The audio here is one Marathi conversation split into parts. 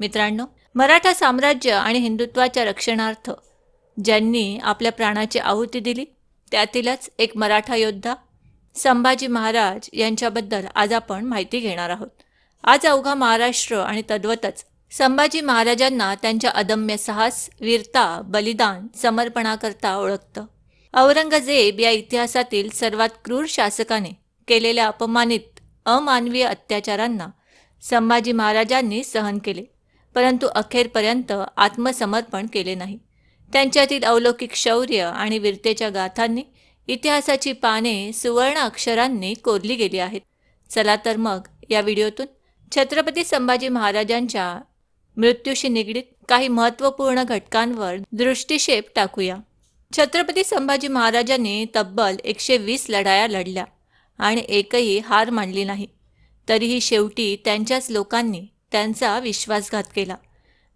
मित्रांनो मराठा साम्राज्य आणि हिंदुत्वाच्या रक्षणार्थ ज्यांनी आपल्या प्राणाची आहुती दिली त्यातीलच एक मराठा योद्धा संभाजी महाराज यांच्याबद्दल आज आपण माहिती घेणार आहोत. आज अवघा महाराष्ट्र आणि तद्वतच संभाजी महाराजांना त्यांच्या अदम्य साहस वीरता बलिदान समर्पणाकरता ओळखतं. औरंगजेब या इतिहासातील सर्वात क्रूर शासकाने केलेल्या अपमानित अमानवीय अत्याचारांना संभाजी महाराजांनी सहन केले. परंतु अखेरपर्यंत आत्मसमर्पण केले नाही. त्यांच्यातील अलौकिक शौर्य आणि वीरतेच्या गाथांनी इतिहासाची पाने सुवर्ण अक्षरांनी कोरली गेली आहेत. चला तर मग या व्हिडिओतून छत्रपती संभाजी महाराजांच्या मृत्यूशी निगडीत काही महत्त्वपूर्ण घटकांवर दृष्टिक्षेप टाकूया. छत्रपती संभाजी महाराजांनी तब्बल एकशे वीस लढाया लढल्या आणि एकही हार मानली नाही. तरीही शेवटी त्यांच्याच लोकांनी त्यांचा विश्वासघात केला.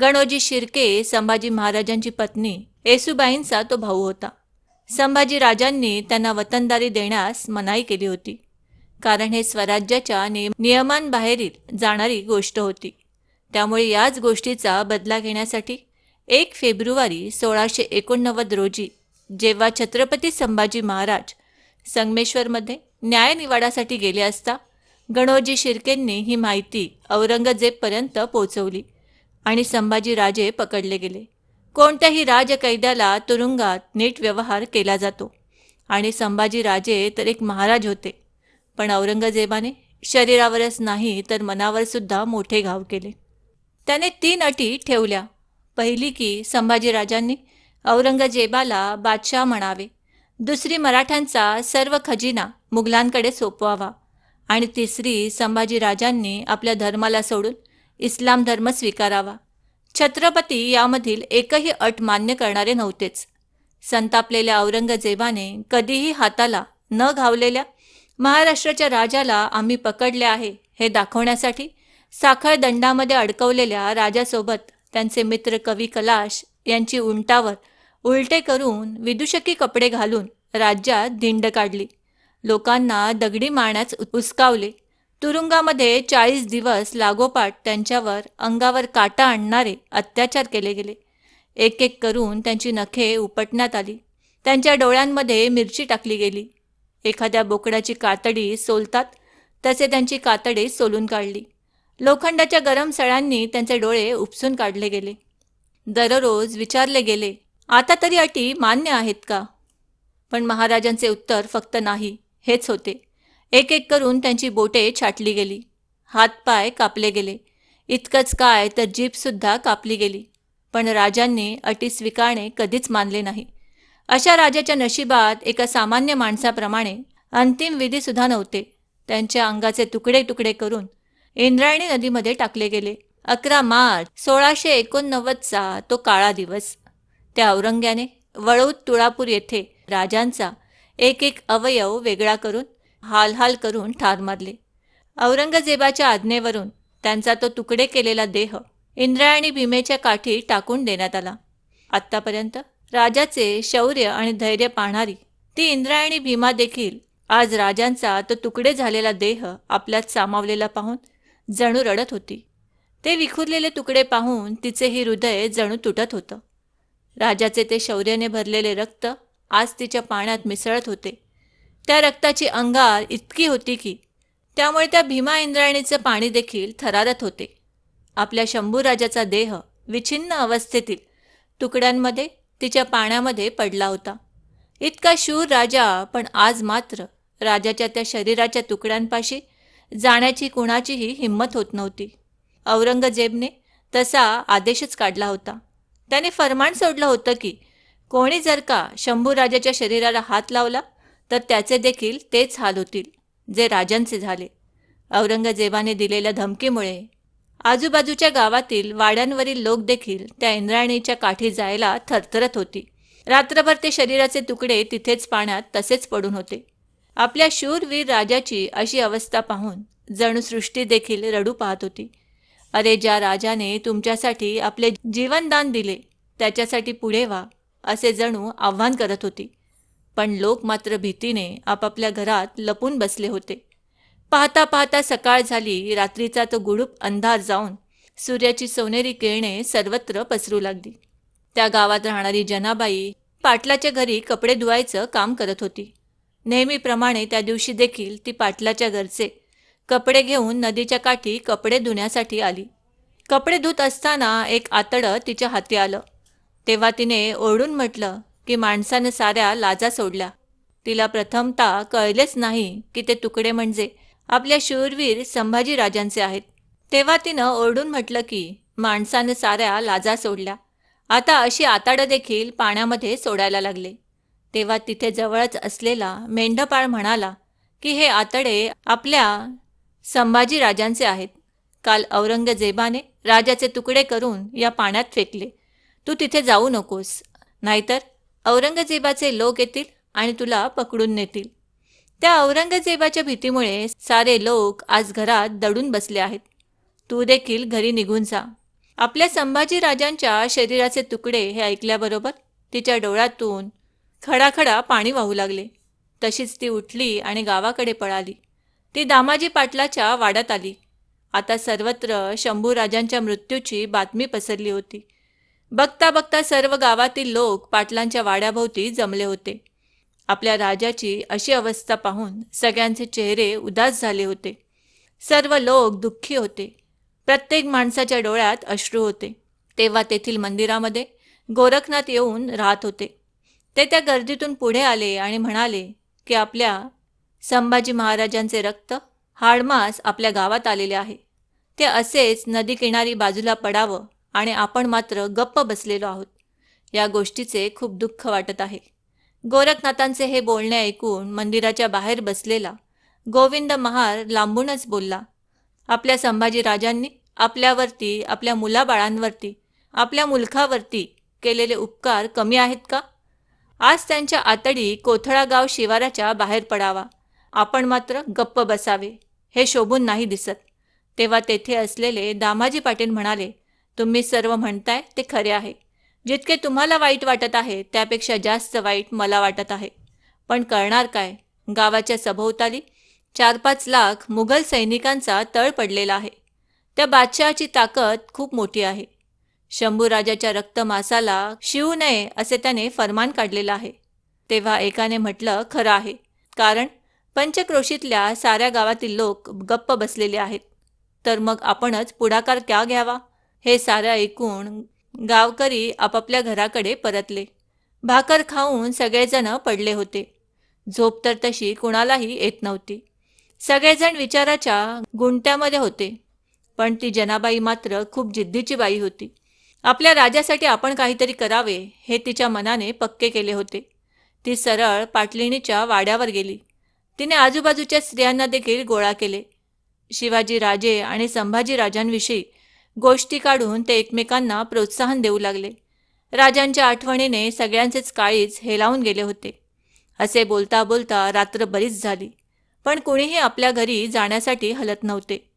गणोजी शिर्के संभाजी महाराजांची पत्नी येसुबाईंचा तो भाऊ होता. संभाजी राजांनी त्यांना वतनदारी देण्यास मनाई केली होती. कारण हे स्वराज्याच्या नियम नियमांबाहेरील जाणारी गोष्ट होती. त्यामुळे याच गोष्टीचा बदला घेण्यासाठी एक फेब्रुवारी सोळाशे एकोणनव्वद रोजी जेव्हा छत्रपती संभाजी महाराज संगमेश्वरमध्ये न्यायनिवाडासाठी गेले असता गणोजी शिर्केंनी ही माहिती औरंगजेबपर्यंत पोचवली आणि संभाजी राजे पकडले गेले. कोणत्याही राजकैद्याला तुरुंगात नीट व्यवहार केला जातो आणि संभाजी राजे तर एक महाराज होते. पण औरंगजेबाने शरीरावरच नाही तर मनावर सुद्धा मोठे घाव केले. त्याने तीन अटी ठेवल्या. पहिली की संभाजीराजांनी औरंगजेबाला बादशाह म्हणावे. दुसरी मराठ्यांचा सर्व खजिना मुघलांकडे सोपवावा. आणि तिसरी संभाजीराजांनी आपल्या धर्माला सोडून इस्लाम धर्म स्वीकारावा. छत्रपती यामधील एकही अट मान्य करणारे नव्हतेच. संतापलेल्या औरंगजेबाने कधीही हाताला न घावलेल्या महाराष्ट्राच्या राजाला आम्ही पकडले आहे हे दाखवण्यासाठी साखळ दंडामध्ये अडकवलेल्या राजासोबत त्यांचे मित्र कवी कलाश यांची उंटावर उलटे करून विदुषकी कपडे घालून राज्यात धिंड काढली. लोकांना दगडी मारण्यास उस्कावले तुरुंगामध्ये चाळीस दिवस लागोपाठ त्यांच्यावर अंगावर काटा आणणारे अत्याचार केले गेले. एक एक करून त्यांची नखे उपटण्यात आली. त्यांच्या डोळ्यांमध्ये मिरची टाकली गेली. एखाद्या बोकडाची कातडी सोलतात तसे त्यांची कातडी सोलून काढली. लोखंडाच्या गरम सळ्यांनी त्यांचे डोळे उपसून काढले गेले. दररोज विचारले गेले आता तरी अटी मान्य आहेत का? पण महाराजांचे उत्तर फक्त नाही. हेच होते. एक एक करून त्यांची बोटे छाटली गेली. हातपाय कापले गेले. इतकंच काय तर जीपसुद्धा कापली गेली. पण राजांनी अटी स्वीकारणे कधीच मानले नाही. अशा राजाच्या नशिबात एका सामान्य माणसाप्रमाणे अंतिम विधीसुद्धा नव्हते. त्यांच्या अंगाचे तुकडे तुकडे करून इंद्रायणी नदीमध्ये टाकले गेले. अकरा मार्च सोळाशे एकोणनव्वदचा तो काळा दिवस. त्या औरंग्याने वळूत तुळापूर येथे राजांचा एक एक अवयव वेगळा करून हालहाल करून ठार मारले. औरंगजेबाच्या आज्ञेवरून त्यांचा तो तुकडे केलेला देह इंद्रायणी भीमेच्या काठी टाकून देण्यात आला. आत्तापर्यंत राजाचे शौर्य आणि धैर्य पाहणारी ती इंद्रायणी भीमा देखील आज राजांचा तो तुकडे झालेला देह आपल्यात सामावलेला पाहून जणू रडत होती. ते विखुरलेले तुकडे पाहून तिचेही हृदय जणू तुटत होतं. राजाचे ते शौर्याने भरलेले रक्त आज तिच्या पाण्यात मिसळत होते. त्या रक्ताची अंगार इतकी होती की त्यामुळे त्या भीमा इंद्रायणीचं पाणी देखील थरारत होते. आपल्या शंभूराजाचा देह विछिन्न अवस्थेतील तुकड्यांमध्ये तिच्या पाण्यामध्ये पडला होता. इतका शूर राजा पण आज मात्र राजाच्या त्या शरीराच्या तुकड्यांपाशी जाण्याची कुणाचीही हिंमत होत नव्हती. औरंगजेबने तसा आदेशच काढला होता. त्याने फरमान सोडलं होतं की कोणी जर का शंभूराजाच्या शरीराला हात लावला तर त्याचे देखील तेच हाल होतील जे राजांचे झाले. औरंगजेबाने दिलेल्या धमकीमुळे आजूबाजूच्या गावातील वाड्यांवरील लोक देखील त्या इंद्रायणीच्या काठी जायला थरथरत होती. रात्रभर ते शरीराचे तुकडे तिथेच पाण्यात तसेच पडून होते. आपल्या शूरवीर राजाची अशी अवस्था पाहून जणू सृष्टी देखील रडू पाहत होती. अरे ज्या राजाने तुमच्यासाठी आपले जीवनदान दिले त्याच्यासाठी पुढे व्हा. असे जणू आव्हान करत होती. पण लोक मात्र भीतीने आपापल्या घरात लपून बसले होते. पाहता पाहता सकाळ झाली रात्रीचा तो गुडूप अंधार जाऊन सूर्याची सोनेरी किरणे सर्वत्र पसरू लागली. त्या गावात राहणारी जनाबाई पाटलाच्या घरी कपडे धुवायचं काम करत होती. नेहमीप्रमाणे त्या दिवशी देखील ती पाटलाच्या घरचे कपडे घेऊन नदीच्या काठी कपडे धुण्यासाठी आली. कपडे धुत असताना एक आतडं तिच्या हाती आलं. तेव्हा तिने ओरडून म्हटलं की माणसानं साऱ्या लाजा सोडल्या. तिला प्रथमता कळलेच नाही की ते तुकडे म्हणजे. आपल्या शूरवीर संभाजी राजांचे आहेत. तेव्हा तिनं ओरडून म्हटलं की माणसानं साऱ्या लाजा सोडल्या. आता अशी आताडं देखील पाण्यामध्ये सोडायला लागले. तेव्हा तिथे जवळच असलेला मेंढपाळ म्हणाला की हे आतडे आपल्या संभाजी राजांचे आहेत. काल औरंगजेबाने राजाचे तुकडे करून या पाण्यात फेकले. तू तिथे जाऊ नकोस. नाहीतर औरंगजेबाचे लोक येतील आणि तुला पकडून नेतील. त्या औरंगजेबाच्या भीतीमुळे सारे लोक आज घरात दडून बसले आहेत. तू देखील घरी निघून जा. आपल्या संभाजी राजांच्या शरीराचे तुकडे हे ऐकल्याबरोबर तिच्या डोळ्यातून खडाखडा पाणी वाहू लागले. तशीच ती उठली आणि गावाकडे पळाली. ती दामाजी पाटलाच्या वाड्यात आली. आता सर्वत्र शंभूराजांच्या मृत्यूची बातमी पसरली होती. बघता बघता सर्व गावातील लोक पाटलांच्या वाड्याभोवती जमले होते. आपल्या राजाची अशी अवस्था पाहून सगळ्यांचे चेहरे उदास झाले होते. सर्व लोक दुःखी होते. प्रत्येक माणसाच्या डोळ्यात अश्रू होते. तेव्हा तेथील मंदिरामध्ये गोरखनाथ येऊन राहत होते. ते त्या गर्दीतून पुढे आले आणि म्हणाले की आपल्या संभाजी महाराजांचे रक्त हाडमास आपल्या गावात आलेले आहे. ते असेच नदी किनारी बाजूला पडावं आणि आपण मात्र गप्प बसलेलो आहोत. या गोष्टीचे खूप दुःख वाटत आहे. गोरखनाथांचे हे बोलणे ऐकून मंदिराच्या बाहेर बसलेला गोविंद महार लांबूनच बोलला आपल्या संभाजी राजांनी आपल्यावरती आपल्या मुलाबाळांवरती आपल्या मुलखावरती केलेले उपकार कमी आहेत का? आज त्यांच्या आतडी कोथळा गाव शिवाराच्या बाहेर पडावा. आपण मात्र गप्प बसावे. हे शोभून नाही दिसत. तेव्हा तेथे असलेले दामाजी पाटील म्हणाले तुम्ही सर्व म्हणताय ते खरे आहे. जितके तुम्हाला वाईट वाटत आहे त्यापेक्षा जास्त वाईट मला वाटत आहे. पण करणार काय? गावाच्या सभोवताली चार पाच लाख मुघल सैनिकांचा तळ पडलेला आहे. त्या बादशहाची ताकद खूप मोठी आहे. शंभूराजाच्या रक्तमासाला शिवू नये असे त्याने फरमान काढलेलं आहे. तेव्हा एकाने म्हटलं खरं आहे. कारण पंचक्रोशीतल्या साऱ्या गावातील लोक गप्प बसलेले आहेत. तर मग आपणच पुढाकार क्या घ्यावा? हे सारं ऐकून गावकरी आपापल्या घराकडे परतले. भाकर खाऊन सगळेजण पडले होते. झोप तर तशी कुणालाही येत नव्हती. सगळेजण विचाराच्या गुंट्यामध्ये होते. पण ती जनाबाई मात्र खूप जिद्दीची बाई होती. आपल्या राजासाठी आपण काहीतरी करावे हे तिच्या मनाने पक्के केले होते. ती सरळ पाटलिणीच्या वाड्यावर गेली. तिने आजूबाजूच्या स्त्रियांना देखील गोळा केले. शिवाजी राजे आणि संभाजी राजांविषयी गोष्टी काढून ते एकमेकांना प्रोत्साहन देऊ लागले. राजांच्या आठवणीने सगळ्यांचेच काळीच हेलावून गेले होते. असे बोलता बोलता रात्र बरीच झाली. पण कुणीही आपल्या घरी जाण्यासाठी हलत नव्हते.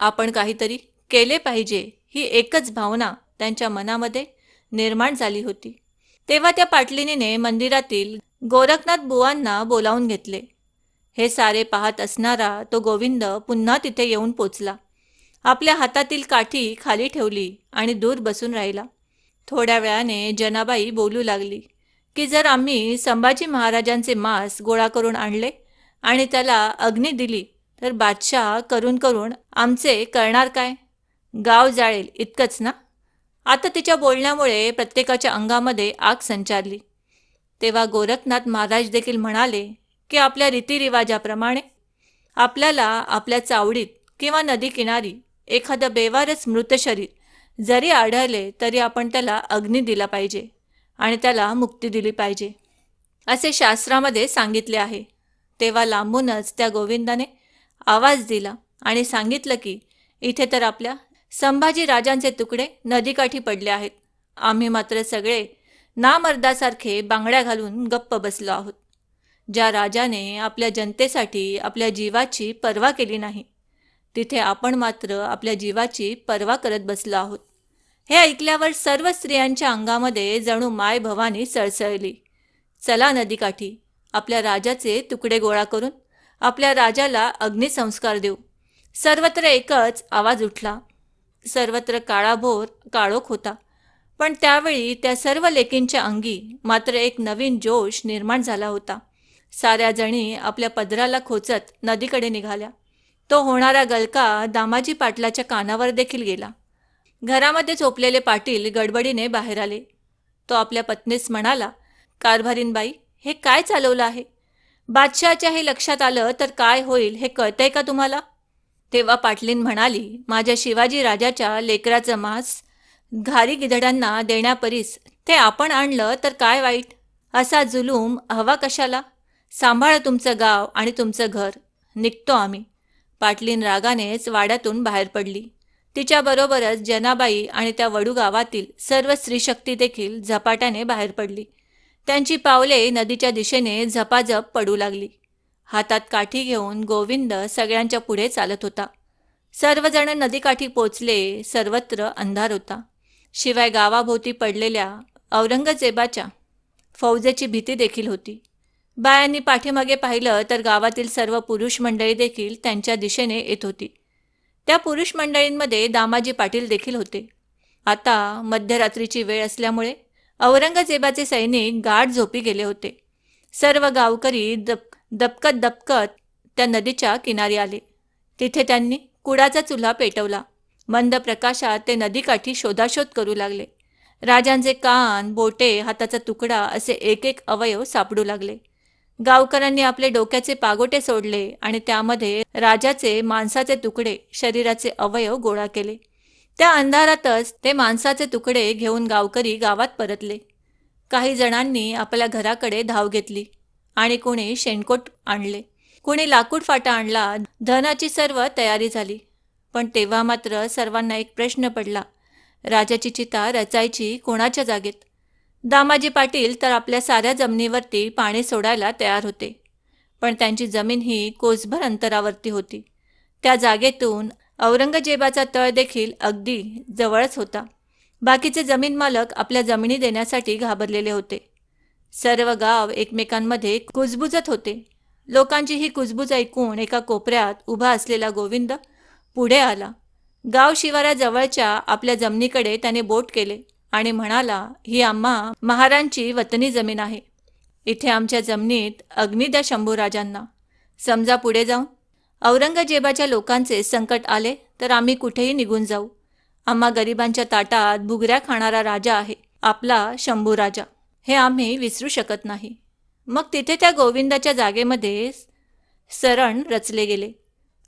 आपण काहीतरी केले पाहिजे ही एकच भावना त्यांच्या मनामध्ये निर्माण झाली होती. तेव्हा त्या पाटलिनीने मंदिरातील गोरखनाथ बुवांना बोलावून घेतले. हे सारे पाहत असणारा तो गोविंद पुन्हा तिथे येऊन पोचला. आपल्या हातातील काठी खाली ठेवली आणि दूर बसून राहिला. थोड्या वेळाने जनाबाई बोलू लागली की जर आम्ही संभाजी महाराजांचे मांस गोळा करून आणले आणि त्याला अग्नी दिली तर बादशाह करून करून आमचे करणार काय? गाव जाळेल इतकंच ना? आता तिच्या बोलण्यामुळे प्रत्येकाच्या अंगामध्ये आग संचारली. तेव्हा गोरखनाथ महाराज देखील म्हणाले की आपल्या रीतिरिवाजाप्रमाणे आपल्याला आपल्या चावडीत किंवा नदी किनारी एखादं बेवारच मृत शरीर जरी आढळले तरी आपण त्याला अग्नी दिला पाहिजे आणि त्याला मुक्ती दिली पाहिजे. असे शास्त्रामध्ये सांगितले आहे. तेव्हा लांबूनच त्या गोविंदाने आवाज दिला आणि सांगितलं की इथे तर आपल्या संभाजी राजांचे तुकडे नदीकाठी पडले आहेत. आम्ही मात्र सगळे नामर्दासारखे बांगड्या घालून गप्प बसलो आहोत. ज्या राजाने आपल्या जनतेसाठी आपल्या जीवाची पर्वा केली नाही तिथे आपण मात्र आपल्या जीवाची पर्वा करत बसलो आहोत. हे ऐकल्यावर सर्व स्त्रियांच्या अंगामध्ये जणू माय भवानी सळसळली. चला नदीकाठी आपल्या राजाचे तुकडे गोळा करून आपल्या राजाला अग्निसंस्कार देऊ. सर्वत्र एकच आवाज उठला. सर्वत्र काळाभोर काळोख होता. पण त्यावेळी त्या सर्व लेकींच्या अंगी मात्र एक नवीन जोश निर्माण झाला होता. साऱ्या जणी आपल्या पदराला खोचत नदीकडे निघाल्या. तो होणारा गलका दामाजी पाटलाच्या कानावर देखील गेला. घरामध्ये झोपलेले पाटील गडबडीने बाहेर आले. तो आपल्या पत्नीस म्हणाला कारभारीनबाई हे काय चालवलं आहे? बादशहाच्या हे लक्षात आलं तर काय होईल हे कळतंय का तुम्हाला? तेव्हा पाटलीन म्हणाली माझ्या शिवाजी राजाच्या लेकराचं मांस घारी गिधडांना देण्यापरीस ते आपण आणलं तर काय वाईट? असा जुलूम हवा कशाला? सांभाळ तुमचं गाव आणि तुमचं घर. निघतो आम्ही. पाटलीन रागानेच वाड्यातून बाहेर पडली. तिच्याबरोबरच जनाबाई आणि त्या वडू गावातील सर्व स्त्रीशक्ती देखील झपाट्याने बाहेर पडली. त्यांची पावले नदीच्या दिशेने झपाझप पडू लागली. हातात काठी घेऊन गोविंद सगळ्यांच्या पुढे चालत होता. सर्वजण नदीकाठी पोचले सर्वत्र अंधार होता. शिवाय गावाभोवती पडलेल्या औरंगजेबाच्या फौजेची भीती देखील होती. बायांनी पाठीमागे पाहिलं तर गावातील सर्व पुरुष मंडळी देखील त्यांच्या दिशेने येत होती. त्या पुरुष मंडळींमध्ये दामाजी पाटील देखील होते. आता मध्यरात्रीची वेळ असल्यामुळे औरंगजेबाचे सैनिक गाढ झोपी गेले होते. सर्व गावकरी दप दपकत दपकत त्या नदीच्या किनारी आले. तिथे त्यांनी कुडाचा चुल्हा पेटवला. मंद प्रकाशात ते नदीकाठी शोधाशोध करू लागले. राजांचे कान बोटे हाताचा तुकडा असे एक एक अवयव सापडू लागले. गावकऱ्यांनी आपले डोक्याचे पागोटे सोडले आणि त्यामध्ये राजाचे मांसाचे तुकडे शरीराचे अवयव गोळा केले. त्या अंधारातच ते मांसाचे तुकडे घेऊन गावकरी गावात परतले. काही जणांनी आपल्या घराकडे धाव घेतली आणि कोणी शेणकोट आणले. कोणी लाकूड फाटा आणला धनाची सर्व तयारी झाली. पण तेव्हा मात्र सर्वांना एक प्रश्न पडला. राजाची चिता रचायची कोणाच्या जागेत? दामाजी पाटील तर आपल्या साऱ्या जमिनीवरती पाणी सोडायला तयार होते. पण त्यांची जमीन ही कोसभर अंतरावरती होती. त्या जागेतून औरंगजेबाचा तळ देखील अगदी जवळच होता. बाकीचे जमीन मालक आपल्या जमिनी देण्यासाठी घाबरलेले होते. सर्व गाव एकमेकांमध्ये कुजबुजत होते. लोकांची ही कुजबूज ऐकून एका कोपऱ्यात उभा असलेला गोविंद पुढे आला. गाव शिवाराजवळच्या आपल्या जमिनीकडे त्याने बोट केले. आणि म्हणाला ही आम्हा महारांची वतनी जमीन आहे. इथे आमच्या जमिनीत अग्नी द्या शंभूराजांना समजा पुढे जाऊन. औरंगजेबाच्या लोकांचे संकट आले तर आम्ही कुठेही निघून जाऊ. आम्हा गरिबांच्या ताटात भुगऱ्या खाणारा राजा आहे आपला शंभूराजा हे आम्ही विसरू शकत नाही. मग तिथे त्या गोविंदाच्या जागेमध्ये सरण रचले गेले.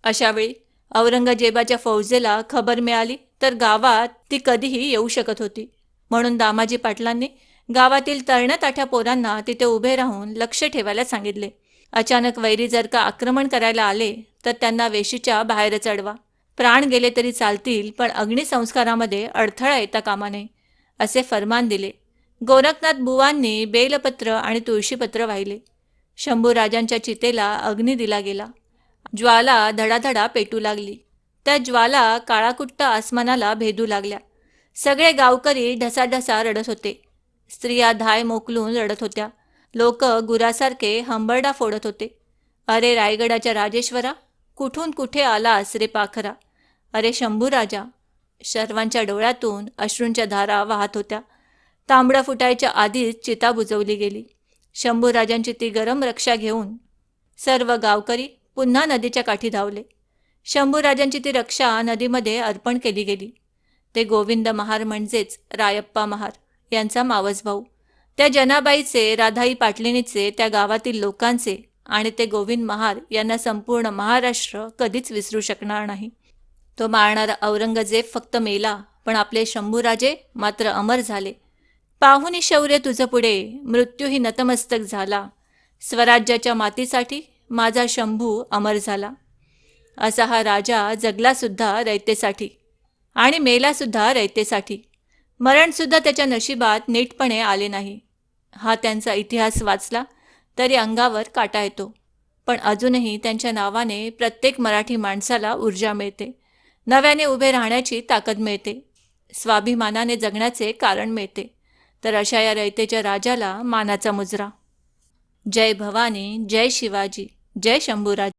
अशावेळी औरंगजेबाच्या फौजेला खबर मिळाली तर गावात ती कधीही येऊ शकत होती. म्हणून दामाजी पाटलांनी गावातील तरणताठ्या पोरांना तिथे उभे राहून लक्ष ठेवायला सांगितले. अचानक वैरी जर का आक्रमण करायला आले तर त्यांना वेशीच्या बाहेर चढवा. प्राण गेले तरी चालतील पण अग्निसंस्कारामध्ये अडथळा येता कामा नये असे फरमान दिले. गोरखनाथ बुवांनी बेलपत्र आणि तुळशीपत्र वाहिले. शंभूराजांच्या चितेला अग्नी दिला गेला. ज्वाला धडाधडा पेटू लागली. त्या ज्वाला काळाकुट्ट आसमानाला भेदू लागल्या. सगळे गावकरी ढसाढसा रडत होते. स्त्रिया धाय मोकलून रडत होत्या. लोक गुरासारखे हंबरडा फोडत होते. अरे रायगडाच्या राजेश्वरा कुठून कुठे आलास रे पाखरा? अरे शंभू राजा सर्वांच्या डोळ्यातून अश्रूंच्या धारा वाहत होत्या. तांबडा फुटायच्या आधीच चिता बुजवली गेली. शंभूराजांची ती गरम रक्षा घेऊन सर्व गावकरी पुन्हा नदीच्या काठी धावले. शंभूराजांची ती रक्षा नदीमध्ये अर्पण केली गेली. ते गोविंद महार म्हणजेच रायप्पा महार यांचा मावस भाऊ. त्या जनाबाईचे राधाई पाटलिनीचे त्या गावातील लोकांचे आणि ते गोविंद महार यांना संपूर्ण महाराष्ट्र कधीच विसरू शकणार नाही. तो मारणारा औरंगजेब फक्त मेला पण आपले शंभूराजे मात्र अमर झाले. पाहुनी शौर्य तुझं पुढे मृत्यूही नतमस्तक झाला. स्वराज्याच्या मातीसाठी माझा शंभू अमर झाला. असा हा राजा जगलासुद्धा रयतेसाठी. आणि मेलासुद्धा रयतेसाठी. मरणसुद्धा त्याच्या नशिबात नीटपणे आले नाही. हा त्यांचा इतिहास वाचला तरी अंगावर काटा येतो. पण अजूनही त्यांच्या नावाने प्रत्येक मराठी माणसाला ऊर्जा मिळते. नव्याने उभे राहण्याची ताकद मिळते. स्वाभिमानाने जगण्याचे कारण मिळते. तर अशा या रयतेच्या राजाला मानाचा मुजरा. जय भवानी जय शिवाजी जय शंभूराज.